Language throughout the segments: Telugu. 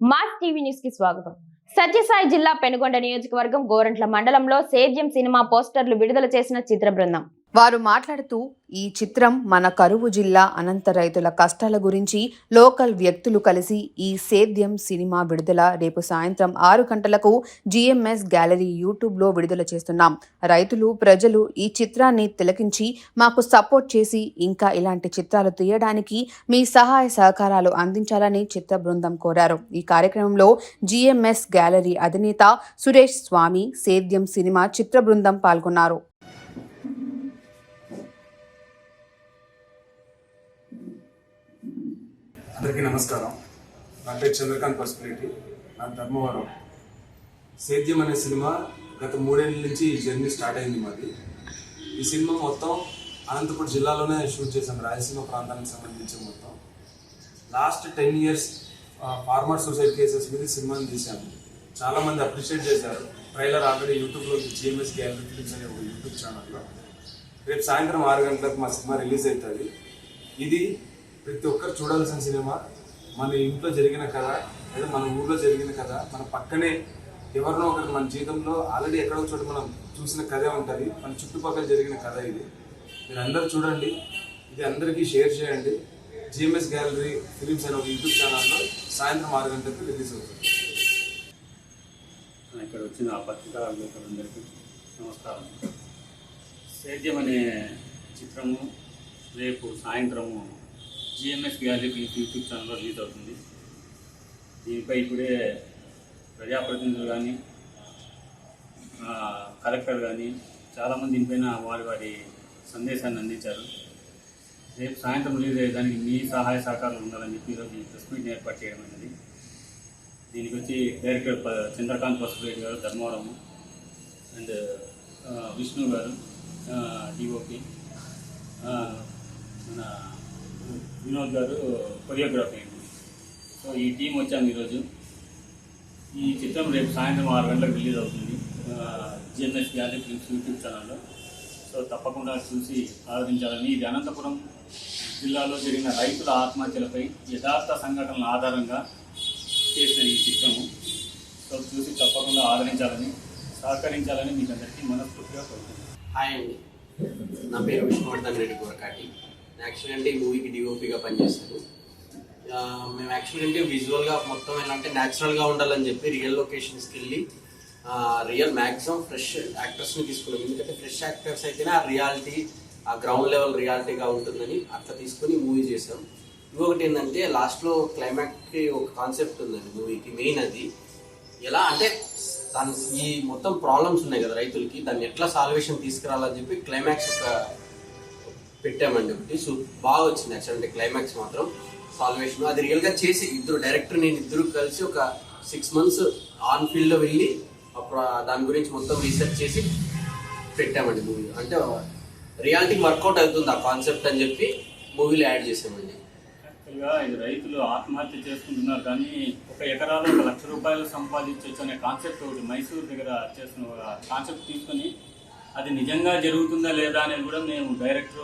మాస్ టీవీ న్యూస్కి స్వాగతం. సత్యసాయి జిల్లా పెనుగొండ నియోజకవర్గం గోరంట్ల మండలంలో సేద్యం సినిమా పోస్టర్లు విడుదల చేసిన చిత్ర బృందం. వారు మాట్లాడుతూ ఈ చిత్రం మన కరువు జిల్లా అనంత రైతుల కష్టాల గురించి లోకల్ వ్యక్తులు కలిసి ఈ సేద్యం సినిమా విడుదల రేపు సాయంత్రం ఆరు గంటలకు జిఎంఎస్ గ్యాలరీ యూట్యూబ్లో విడుదల చేస్తున్నాం. రైతులు ప్రజలు ఈ చిత్రాన్ని తిలకించి మాకు సపోర్ట్ చేసి ఇంకా ఇలాంటి చిత్రాలు తీయడానికి మీ సహాయ సహకారాలు అందించాలని చిత్ర బృందం కోరారు. ఈ కార్యక్రమంలో జిఎంఎస్ గ్యాలరీ అధినేత సురేష్ స్వామి సేద్యం సినిమా చిత్ర బృందం పాల్గొన్నారు. అందరికీ నమస్కారం. నా పేరు చంద్రకాంత్ పసుపులేటి. నా ధర్మవరం. సేద్యం అనే సినిమా గత మూడేళ్ళ నుంచి ఈ జర్నీ స్టార్ట్ అయింది మాది. ఈ సినిమా మొత్తం అనంతపురం జిల్లాలోనే షూట్ చేసాం రాయలసీమ ప్రాంతానికి సంబంధించి మొత్తం. Last ten years farmer suicide cases మీద సినిమాని తీసాము చాలామంది అప్రిషియేట్ చేశారు. ట్రైలర్ ఆల్రెడీ యూట్యూబ్లో జిఎంఎస్ గ్యాలరీ ఫిలిమ్స్ అనే ఒక యూట్యూబ్ ఛానల్లో. రేపు సాయంత్రం ఆరు గంటలకు మా సినిమా రిలీజ్ అవుతుంది. ఇది ప్రతి ఒక్కరు చూడాల్సిన సినిమా. మన ఇంట్లో జరిగిన కథ లేదా మన ఊర్లో జరిగిన కథ మన పక్కనే ఎవరినో ఒకరు మన జీవితంలో ఆల్రెడీ ఎక్కడో చోట మనం చూసిన కథే ఉంటుంది. మన చుట్టుపక్కల జరిగిన కథ ఇది. మీరు అందరూ చూడండి. ఇది అందరికీ షేర్ చేయండి. జిఎంఎస్ గ్యాలరీ ఫిలిమ్స్ అనే ఒక యూట్యూబ్ ఛానల్లో సాయంత్రం ఆరు గంటలకు రిలీజ్ అవుతుంది. ఇక్కడ వచ్చిన పత్రికా విలేకరులందరికీ నమస్కారం. సేద్యం అనే చిత్రము రేపు సాయంత్రము జిఎంఎస్ గ్యాలరీ యూట్యూబ్ ఛానల్లో రిలీజ్ అవుతుంది. దీనిపై ఇప్పుడే ప్రజాప్రతినిధులు కానీ కలెక్టర్ కానీ చాలామంది దీనిపైన వారి వారి సందేశాన్ని అందించారు. రేపు సాయంత్రం రిలీజ్ అయ్యేదానికి మీ సహాయ సహకారాలు ఉండాలని చెప్పి ఈరోజు ఈ ప్రెస్ మీట్ ఏర్పాటు చేయడం అనేది. దీనికి వచ్చి డైరెక్టర్ ప- చంద్రకాంత్ పసుపురెడ్డి గారు ధర్మవరం అండ్ విష్ణు గారు డిఓపి మన వినోద్ గారు కొరియోగ్రాఫీ అండి సో ఈ టీం వచ్చాము ఈరోజు. ఈ చిత్రం రేపు సాయంత్రం ఆరు గంటలకు రిలీజ్ అవుతుంది. జిఎంఎస్ గ్యాలరీ ఫిల్మ్స్ యూట్యూబ్ ఛానల్లో. సో తప్పకుండా చూసి ఆదరించాలని. ఇది అనంతపురం జిల్లాలో జరిగిన రైతుల ఆత్మహత్యలపై యథార్థ సంఘటనల ఆధారంగా చేసిన ఈ చిత్రము. సో చూసి తప్పకుండా ఆదరించాలని సహకరించాలని మీకు అందరికీ మనస్ఫూర్తిగా కోరుతున్నాను హాయ్ అండి. నా పేరు విష్ణువర్ధన్ రెడ్డి గురకాటి. నేను అంటే ఈ మూవీకి డిఓపిగా పనిచేస్తాను మేము యాక్చువల్ అంటే విజువల్గా మొత్తం ఎలా అంటే న్యాచురల్గా ఉండాలని చెప్పి రియల్ లొకేషన్స్కి వెళ్ళి రియల్ మ్యాక్సిమం ఫ్రెష్ యాక్టర్స్ని తీసుకున్నాం ఎందుకంటే ఫ్రెష్ యాక్టర్స్ అయితేనే ఆ రియాలిటీ ఆ గ్రౌండ్ లెవెల్ రియాలిటీగా ఉంటుందని అట్లా తీసుకొని మూవీ చేసాం ఇంకొకటి ఏంటంటే లాస్ట్లో క్లైమాక్స్కి ఒక కాన్సెప్ట్ ఉందండి మూవీకి మెయిన్ అది. ఎలా అంటే దాని ఈ మొత్తం ప్రాబ్లమ్స్ ఉన్నాయి కదా రైతులకి దాన్ని ఎట్లా సాల్వేషన్ తీసుకురావాలని చెప్పి క్లైమాక్స్ ఒక పెట్టామండి ఒకటి. సో బాగా వచ్చింది యాక్చువల్ అంటే క్లైమాక్స్ మాత్రం సాల్వేషన్ అది రియల్గా చేసి ఇద్దరు డైరెక్టర్ నేను ఇద్దరు కలిసి ఒక సిక్స్ మంత్స్ ఆన్ ఫీల్డ్లో వెళ్ళి అప్పుడు దాని గురించి మొత్తం రీసెర్చ్ చేసి పెట్టామండి మూవీ అంటే రియాలిటీ వర్కౌట్ అవుతుంది ఆ కాన్సెప్ట్ అని చెప్పి మూవీలో యాడ్ చేసామండి. యాక్చువల్గా ఇది రైతులు ఆత్మహత్య చేసుకుంటున్నారు కానీ ఒక ఎకరాలో ఒక లక్ష రూపాయలు సంపాదించవచ్చు అనే కాన్సెప్ట్ ఒకటి మైసూర్ దగ్గర చేసిన కాన్సెప్ట్ తీసుకొని అది నిజంగా జరుగుతుందా లేదా అనేది కూడా మేము డైరెక్ట్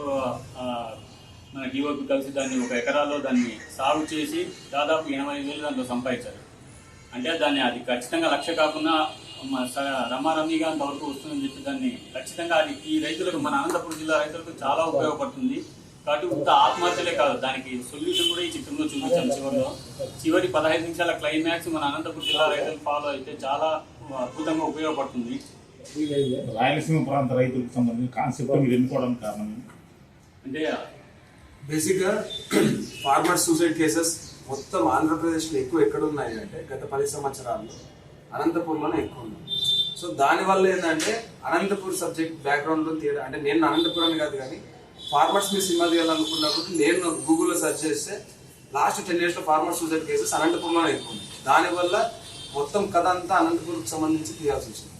మన డిఓపి కలిసి దాన్ని ఒక ఎకరాలో దాన్ని సాగు చేసి దాదాపు ఎనభై వేలు దాంట్లో సంపాదించారు. అంటే దాన్ని అది ఖచ్చితంగా లక్ష కాకుండా రమారమ్మిగా అంతవరకు వస్తుందని చెప్పి దాన్ని ఖచ్చితంగా అది ఈ రైతులకు మన అనంతపురం జిల్లా రైతులకు చాలా ఉపయోగపడుతుంది. కాబట్టి ఉత్త ఆత్మహత్యలే కాదు దానికి సొల్యూషన్ కూడా ఈ చిత్రంలో చూపించాను చివరిలో. చివరి పదహైదు నిమిషాల క్లైమాక్స్ మన అనంతపురం జిల్లా రైతులకు ఫాలో అయితే చాలా అద్భుతంగా ఉపయోగపడుతుంది. రాయలసీమ ప్రాంత రైతులకు సంబంధించిన కాన్సెప్ట్ మీరు ఎన్నుకోవడానికి కారణం. అంటే బేసిక్గా ఫార్మర్ సూసైడ్ కేసెస్ మొత్తం ఆంధ్రప్రదేశ్లో ఎక్కువ ఎక్కడ ఉన్నాయి అంటే గత పది సంవత్సరాల్లో అనంతపూర్లోనే ఎక్కువ ఉన్నాయి. సో దానివల్ల ఏంటంటే అనంతపూర్ సబ్జెక్ట్ బ్యాక్గ్రౌండ్లో తీయడం అంటే నేను అనంతపురం కాదు కానీ ఫార్మర్స్ మీద సినిమా తీయాలనుకున్నప్పుడు నేను గూగుల్లో సెర్చ్ చేస్తే లాస్ట్ టెన్ ఇయర్స్లో ఫార్మర్ సూసైడ్ కేసెస్ అనంతపూర్లోనే ఎక్కువ ఉన్నాయి. దానివల్ల మొత్తం కథ అంతా అనంతపూర్కి సంబంధించి తీయాల్సి వచ్చింది.